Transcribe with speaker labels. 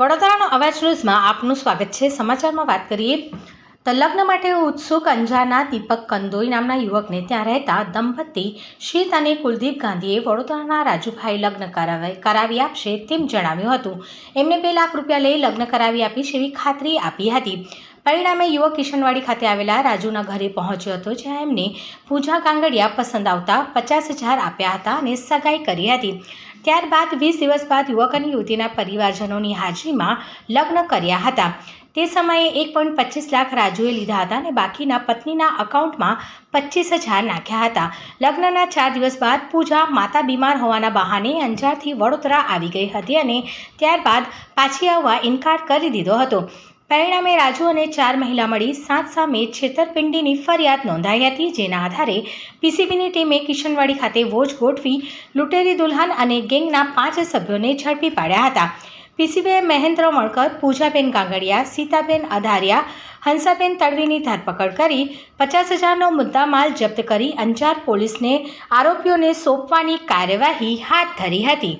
Speaker 1: વડોદરાનો અવાજ ન્યૂઝમાં આપનું સ્વાગત છે. સમાચારમાં વાત કરીએ તો લગ્ન માટે ઉત્સુક અંજારના દીપક કંદોઈ નામના યુવકને ત્યાં રહેતા દંપતી શીત અને કુલદીપ ગાંધીએ વડોદરાના રાજુભાઈ લગ્ન કરાવી કરાવી આપશે તેમ જણાવ્યું હતું. એમને બે લાખ રૂપિયા લઈ લગ્ન કરાવી આપીશ એવી ખાતરી આપી હતી. પરિણામે યુવક કિશનવાડી ખાતે આવેલા રાજુના ઘરે પહોંચ્યો હતો, જ્યાં એમને પૂજા કાંગડિયા પસંદ આવતા પચાસ હજાર આપ્યા હતા અને સગાઈ કરી હતી. ત્યારબાદ વીસ દિવસ બાદ યુવક અને યુવતીના પરિવારજનોની હાજરીમાં લગ્ન કર્યા હતા. તે સમયે એક પોઈન્ટ પચીસ લાખ રાજુએ લીધા હતા અને બાકીના પત્નીના અકાઉન્ટમાં પચીસ હજાર નાખ્યા હતા. લગ્નના ચાર દિવસ બાદ પૂજા માતા બીમાર હોવાના બહાને અંજારથી વડોદરા આવી ગઈ હતી અને ત્યારબાદ પાછી આવવા ઇનકાર કરી દીધો હતો. પરિણામે રાજુ અને ચાર મહિલા મળી સાત સામે છેતરપિંડીની ફરિયાદ નોંધાઈ હતી, જેના આધારે પીસીબીની ટીમે કિશનવાડી ખાતે વોચ ગોઠવી લૂંટેરી દુલ્હન અને ગેંગના પાંચ સભ્યોને ઝડપી પાડ્યા હતા. પીસીબીએ મહેન્દ્ર મણકર પૂજાબેન ગાંગડિયા, સીતાબેન અધારિયા, હંસાબેન તડવીની ધરપકડ કરી પચાસ હજારનો મુદ્દામાલ જપ્ત કરી અંજાર પોલીસને આરોપીઓને સોંપવાની કાર્યવાહી હાથ ધરી હતી.